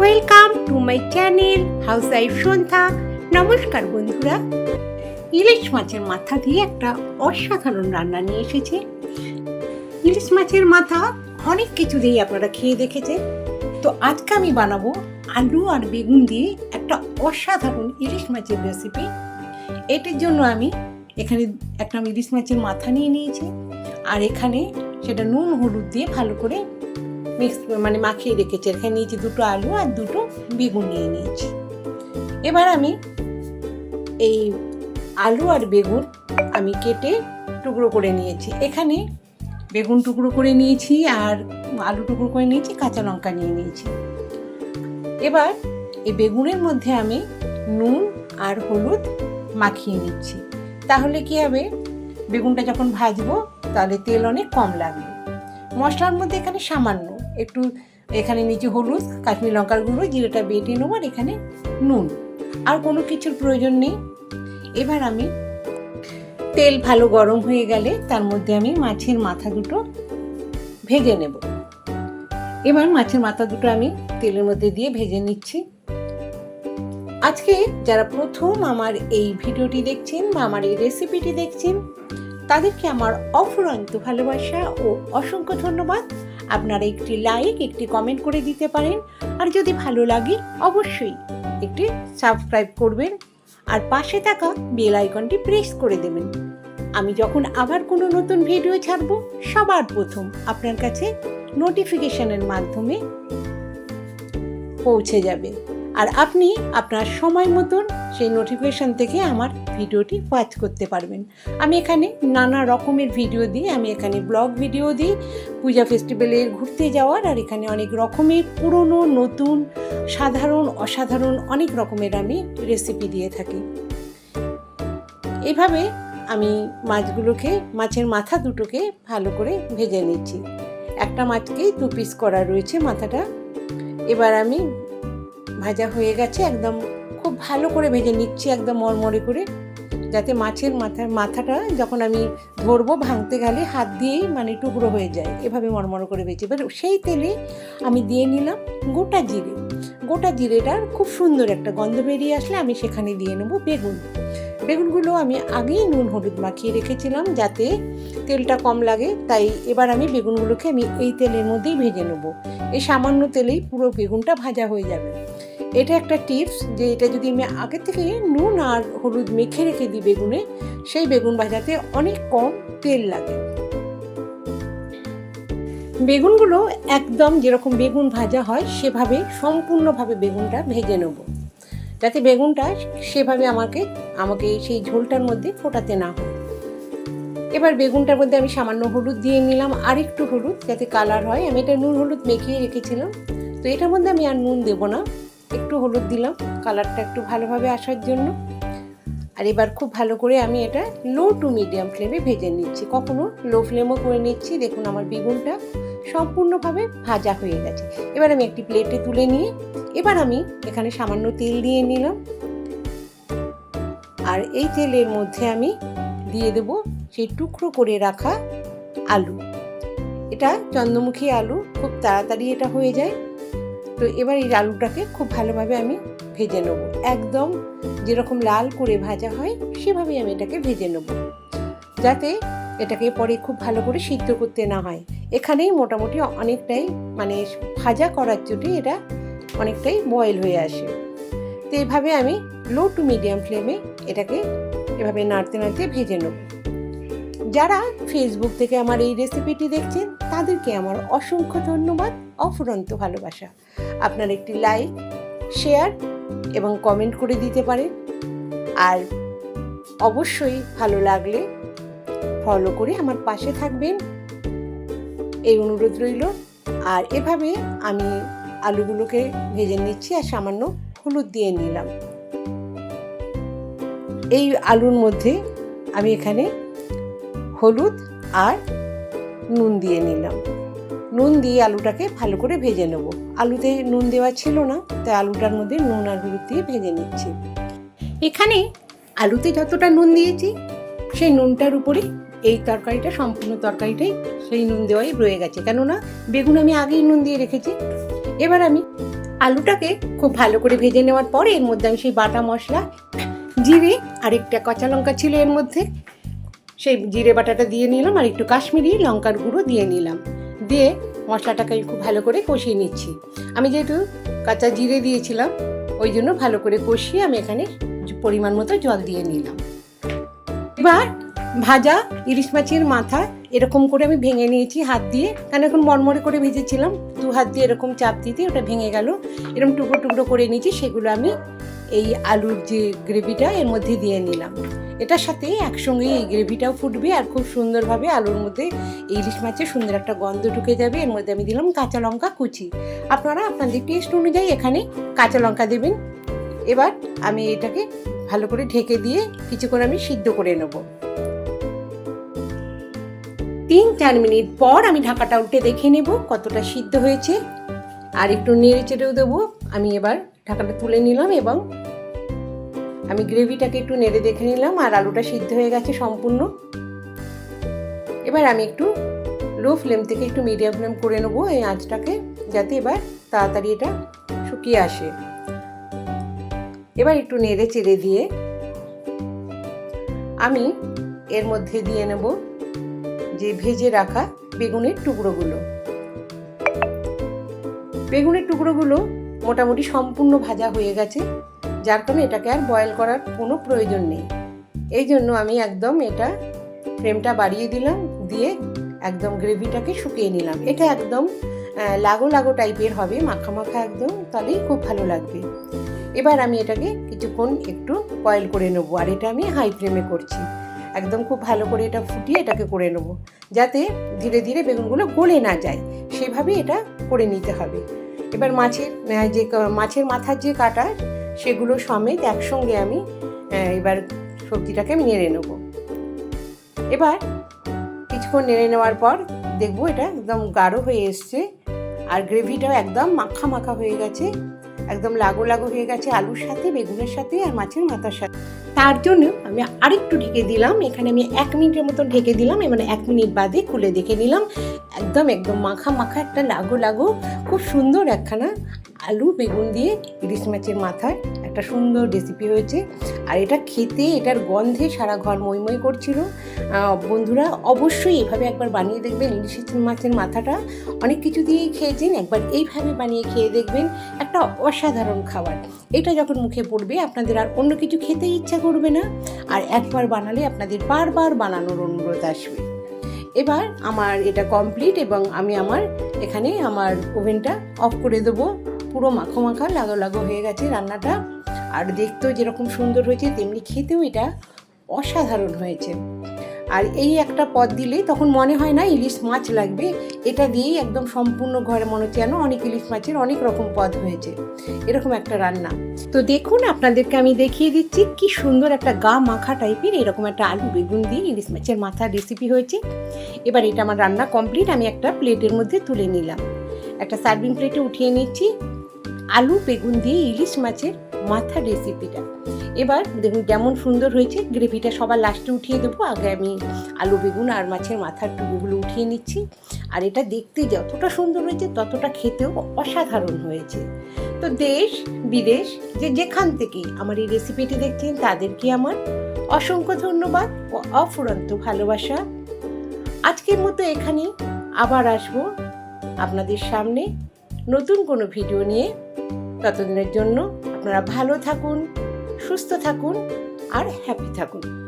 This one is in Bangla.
Welcome to my channel house wife সন্ধ্যা নমস্কার বন্ধুরা। ইলিশ মাছের মাথা দিয়ে একটা অসাধারণ রান্না নিয়ে এসেছে। ইলিশ মাছের মাথা অনেক কিছু দিয়ে আপনারা খেয়ে দেখেছেন। তো আজকে আমি বানাবো আলু আর বেগুন দিয়ে একটা অসাধারণ ইলিশ মাছের রেসিপি এটির জন্য আমি এখানে একটা ইলিশ মাছের মাথা নিয়ে নিয়েছি। আর এখানে সেটা নুন, হলুদ দিয়ে ভালো করে মিক্স মানে মাখিয়ে রেখেছি। এখানে নিয়েছি দুটো আলু আর দুটো বেগুন নিয়ে নিয়েছি। এবার আমি এই আলু আর বেগুন আমি কেটে টুকরো করে নিয়েছি। এখানে বেগুন টুকরো করে নিয়েছি আর আলু টুকরো করে নিয়েছি, কাঁচা লঙ্কা নিয়ে নিয়েছি। এবার এই বেগুনের মধ্যে আমি নুন আর হলুদ মাখিয়ে নিচ্ছি। তাহলে কি হবে? বেগুনটা যখন ভাজবো তাহলে তেল অনেক কম লাগবে। মশলার মধ্যে এখানে সামান্য একটু এখানে নিচে হলুদ, কাশ্মীর লঙ্কার গুঁড়ো, জিরেটা বেটে নেব আর এখানে নুন। আর কোনো কিছুর প্রয়োজন নেই। এবার আমি তেল ভালো গরম হয়ে গেলে তার মধ্যে আমি মাছের মাথা দুটো ভেজে নেব। এবার মাছের মাথা দুটো আমি তেলের মধ্যে দিয়ে ভেজে নিচ্ছি। আজকে যারা প্রথম আমার এই ভিডিওটি দেখছেন বা আমার এই রেসিপিটি দেখছেন, তাদেরকে আমার অফুরন্ত ভালোবাসা ও অসংখ্য ধন্যবাদ। আপনারা একটি লাইক একটি কমেন্ট করে দিতে পারেন। আর যদি ভালো লাগে, অবশ্যই একটি সাবস্ক্রাইব করবেন। আর পাশে থাকা বেল আইকনটি প্রেস করে দেবেন। আমি যখন আবার কোনো নতুন ভিডিও ছাড়ব, সবার প্রথম আপনার কাছে নোটিফিকেশনের মাধ্যমে পৌঁছে যাবে। আর আপনি আপনার সময় মতন সেই নোটিফিকেশান থেকে আমার ভিডিওটি ওয়াচ করতে পারবেন। আমি এখানে নানা রকমের ভিডিও দিই। আমি এখানে ব্লগ ভিডিও দিই, পূজা ফেস্টিভ্যালের ঘুরতে যাওয়ার আর এখানে অনেক রকমের পুরনো, নতুন, সাধারণ, অসাধারণ অনেক রকমের আমি রেসিপি দিয়ে থাকি। এভাবে আমি মাছগুলোকে, মাছের মাথা দুটোকে ভালো করে ভেজে নিচ্ছি। একটা মাছকেই দু পিস করা রয়েছে মাথাটা। এবার আমি ভাজা হয়ে গেছে একদম খুব ভালো করে ভেজে নিচ্ছি একদম মরমরে করে। যাতে মাছের মাথার মাথাটা যখন আমি ধরবো ভাঙতে গেলে হাত দিয়েই মানে টুকরো হয়ে যায়। এভাবে মরমর করে ভেজে এবার সেই তেলে আমি দিয়ে নিলাম গোটা জিরে। গোটা জিরেটার খুব সুন্দর একটা গন্ধ বেরিয়ে আসলে আমি সেখানে দিয়ে নেব বেগুন। বেগুনগুলো আমি আগেই নুন হলুদ মাখিয়ে রেখেছিলাম যাতে তেলটা কম লাগে। তাই এবার আমি বেগুনগুলোকে আমি এই তেলের মধ্যেই ভেজে নেব। এই সামান্য তেলেই পুরো বেগুনটা ভাজা হয়ে যাবে। এটা একটা টিপস যে এটা যদি আমি আগে থেকে নুন আর হলুদ মেখে রেখে দিই বেগুনে, সেই বেগুন ভাজাতে অনেক কম তেল লাগে। বেগুনগুলো একদম যেরকম বেগুন ভাজা হয়, সেভাবে সম্পূর্ণভাবে বেগুনটা ভেজে নেব। যাতে বেগুনটা সেভাবে আমাকে আমাকে সেই ঝোলটার মধ্যে ফোটাতে না হয়। এবার বেগুনটার মধ্যে আমি সামান্য হলুদ দিয়ে নিলাম আর একটু হলুদ যাতে কালার হয়। আমি এটা নুন হলুদ মেখিয়ে রেখেছিলাম, তো এটার মধ্যে আমি আর নুন দেবো না। একটু হলুদ দিলাম, কালারটা একটু ভালোভাবে আসার জন্য। আর এবার খুব ভালো করে আমি এটা লো টু মিডিয়াম ফ্লেমে ভেজে নিচ্ছি। কখনো লো ফ্লেমও করে নিচ্ছি। দেখুন আমার বেগুনটা সম্পূর্ণভাবে ভাজা হয়ে গেছে। এবার আমি একটি প্লেটে তুলে নিয়ে, এবার আমি এখানে সামান্য তেল দিয়ে নিলাম। আর এই তেলের মধ্যে আমি দিয়ে দেব সেই টুকরো করে রাখা আলু। এটা চন্দ্রমুখী আলু, খুব তাড়াতাড়ি এটা হয়ে যায়। তো এবার এই আলুটাকে খুব ভালোভাবে আমি ভেজে নেব। একদম যেরকম লাল করে ভাজা হয়, সেভাবেই আমি এটাকে ভেজে নেব। যাতে এটাকে পরে খুব ভালো করে সিদ্ধ করতে না হয়। এখানেই মোটামুটি অনেকটাই মানে ভাজা করার জন্য এটা অনেকটাই বয়েল হয়ে আসে। তো এইভাবে আমি লো টু মিডিয়াম ফ্লেমে এটাকে এভাবে নাড়তে নাড়তে ভেজে নেব। যারা ফেসবুক থেকে আমার এই রেসিপিটি দেখছেন তাদেরকে আমার অসংখ্য ধন্যবাদ, অফুরন্ত ভালোবাসা। আপনার একটি লাইক শেয়ার এবং কমেন্ট করে দিতে পারেন। আর অবশ্যই ভালো লাগলে ফলো করে আমার পাশে থাকবেন। এই অনুরোধ রইল। আর এভাবে আমি আলুগুলোকে ভেজে নিচ্ছি আর সামান্য হলুদ দিয়ে নিলাম। এই আলুর মধ্যে আমি এখানে হলুদ আর নুন দিয়ে নিলাম। নুন দিয়ে আলুটাকে ভালো করে ভেজে নেব। আলুতে নুন দেওয়া ছিল না, তাই আলুটার মধ্যে নুন আর হলুদ দিয়ে ভেজে নিচ্ছি। এখানে আলুতে যতটা নুন দিয়েছি, সেই নুনটার উপরে এই তরকারিটা, সম্পূর্ণ তরকারিটাই সেই নুন দেওয়াই রয়ে গেছে। কেননা, বেগুন আমি আগেই নুন দিয়ে রেখেছি। এবার আমি আলুটাকে খুব ভালো করে ভেজে নেওয়ার পরে এর মধ্যে আমি সেই বাটা মশলা, জিরে আর একটা কাঁচা লঙ্কা ছিল এর মধ্যে সেই জিরে বাটাটা দিয়ে নিলাম আর একটু কাশ্মীরি লঙ্কার গুঁড়ো দিয়ে নিলাম। দিয়ে মশলাটাকে খুব ভালো করে কষিয়ে নিচ্ছি। আমি যেহেতু কাঁচা জিরে দিয়েছিলাম, ওই জন্য ভালো করে কষিয়ে আমি এখানে পরিমাণ মতো জল দিয়ে নিলাম। এবার ভাজা ইলিশ মাছের মাথা এরকম করে আমি ভেঙে নিয়েছি হাত দিয়ে। কারণ এখন মরমরে করে ভেজেছিলাম, দু হাত দিয়ে এরকম চাপ দিতে ওটা ভেঙে গেল। এরকম টুকরো টুকরো করে নিয়েছি, সেগুলো আমি এই আলুর যে গ্রেভিটা এর মধ্যে দিয়ে নিলাম। এটার সাথে একসঙ্গে এই গ্রেভিটাও ফুটবে আর খুব সুন্দরভাবে আলুর মধ্যে ইলিশ মাছের সুন্দর একটা গন্ধ ঢুকে যাবে। এর মধ্যে আমি দিলাম কাঁচা লঙ্কা কুচি। আপনারা আপনাদের টেস্ট অনুযায়ী এখানে কাঁচা লঙ্কা দেবেন। এবার আমি এটাকে ভালো করে ঢেকে দিয়ে কিছুক্ষণ আমি সিদ্ধ করে নেব। তিন চার মিনিট পর আমি ঢাকাটা উল্টে দেখে নেব কতটা সিদ্ধ হয়েছে। আর একটু নেড়ে চেড়েও দেবো। আমি এবার ঢাকাটা তুলে নিলাম এবং আমি গ্রেভিটাকে একটু নেড়ে দেখে নিলাম আর আলুটা সিদ্ধ হয়ে গেছে সম্পূর্ণ। এবার আমি একটু লো ফ্লেম থেকে একটু মিডিয়াম ফ্লেম করে নেব এই আঁচটাকে, যাতে এবার তাড়াতাড়ি এটা শুকিয়ে আসে। এবার একটু নেড়ে চেড়ে দিয়ে আমি এর মধ্যে দিয়ে নেব যে ভেজে রাখা বেগুনের টুকরোগুলো। বেগুনের টুকরোগুলো মোটামুটি সম্পূর্ণ ভাজা হয়ে গেছে। যার কারণে এটাকে আর বয়েল করার কোনো প্রয়োজন নেই। এই জন্য আমি একদম এটা ফ্রেমটা বাড়িয়ে দিলাম, দিয়ে একদম গ্রেভিটাকে শুকিয়ে নিলাম। এটা একদম লাগো লাগো টাইপের হবে, মাখা মাখা একদম তাহলেই খুব ভালো লাগবে। এবার আমি এটাকে কিছুক্ষণ একটু বয়েল করে নেব, আর এটা আমি হাই ফ্লেমে করছি। একদম খুব ভালো করে এটা ফুটিয়ে এটাকে করে নেব, যাতে ধীরে ধীরে বেগুনগুলো গলে না যায়। সেভাবে এটা করে নিতে হবে। এবার মাছের যে মাছের মাথার যে কাটা সেগুলো সমেত একসঙ্গে আমি এবার সবজিটাকে নেড়ে নেব। এবার কিছুক্ষণ নেড়ে নেওয়ার পর দেখব এটা একদম গাঢ় হয়ে এসছে আর গ্রেভিটাও একদম মাখা মাখা হয়ে গেছে, একদম লাগো লাগো হয়ে গেছে আলুর সাথে, বেগুনের সাথে আর মাছের মাথার সাথে। তার জন্য আমি আরেকটু ঢেকে দিলাম, এখানে আমি এক মিনিটের মতো ঢেকে দিলাম মানে এক মিনিট বাদে খুলে দেখে নিলাম, একদম একদম মাখা মাখা একটা লাগো লাগো, খুব সুন্দর একখানা আলু, বেগুন দিয়ে ইলিশ মাছের মাথায় একটা সুন্দর রেসিপি হয়েছে। আর এটা খেতে, এটার গন্ধে সারা ঘর মই মই করছিল বন্ধুরা, অবশ্যই এভাবে একবার বানিয়ে দেখবেন ইলিশ মাছের মাথাটা। অনেক কিছু দিয়েই খেয়েছেন, একবার এইভাবে বানিয়ে খেয়ে দেখবেন, একটা অসাধারণ খাবার। এটা যখন মুখে পড়বে, আপনাদের আর অন্য কিছু খেতে ইচ্ছা করবে না। আর একবার বানালে আপনাদের বারবার বানানোর অনুরোধ আসবে। এবার আমার এটা কমপ্লিট এবং আমি আমার এখানে আমার ওভেনটা অফ করে দেবো। পুরো মাখো মাখা লাগো লাগো হয়ে গেছে রান্নাটা। আর দেখতেও যেরকম সুন্দর হয়েছে, তেমনি খেতেও এটা অসাধারণ হয়েছে। আর এই একটা পদ দিলেই তখন মনে হয় না ইলিশ মাছ লাগবে। এটা দিয়েই একদম সম্পূর্ণ ঘরে মনে হচ্ছে যেন অনেক ইলিশ মাছের অনেক রকম পদ হয়েছে। এরকম একটা রান্না। তো দেখুন, আপনাদেরকে আমি দেখিয়ে দিচ্ছি কি সুন্দর একটা গা মাখা টাইপের এরকম একটা আলু বেগুন দিয়ে ইলিশ মাছের মাথার রেসিপি হয়েছে। এবার এটা আমার রান্না কমপ্লিট আমি একটা প্লেটের মধ্যে তুলে নিলাম। একটা সার্ভিং প্লেটে উঠিয়ে নিচ্ছি। আলু, বেগুন দিয়ে ইলিশ মাছের মাথা রেসিপিটা এবার দেখুন কেমন সুন্দর হয়েছে। গ্রেভিটা সবার লাস্টে উঠিয়ে দেবো। আগে আমি আলু, বেগুন আর মাছের মাথার টুকুগুলো উঠিয়ে নিচ্ছি। আর এটা দেখতে যতটা সুন্দর হয়েছে, ততটা খেতেও অসাধারণ হয়েছে। তো দেশ, বিদেশ, যে যেখান থেকে আমার এই রেসিপিটি দেখছেন, তাদেরকে আমার অসংখ্য ধন্যবাদ ও অফুরন্ত ভালোবাসা। আজকের মতো এখানে আবার আসব আপনাদের সামনে নতুন কোনো ভিডিও নিয়ে। ততদিনের জন্য আপনারা ভালো থাকুন সুস্থ থাকুন আর হ্যাপি থাকুন।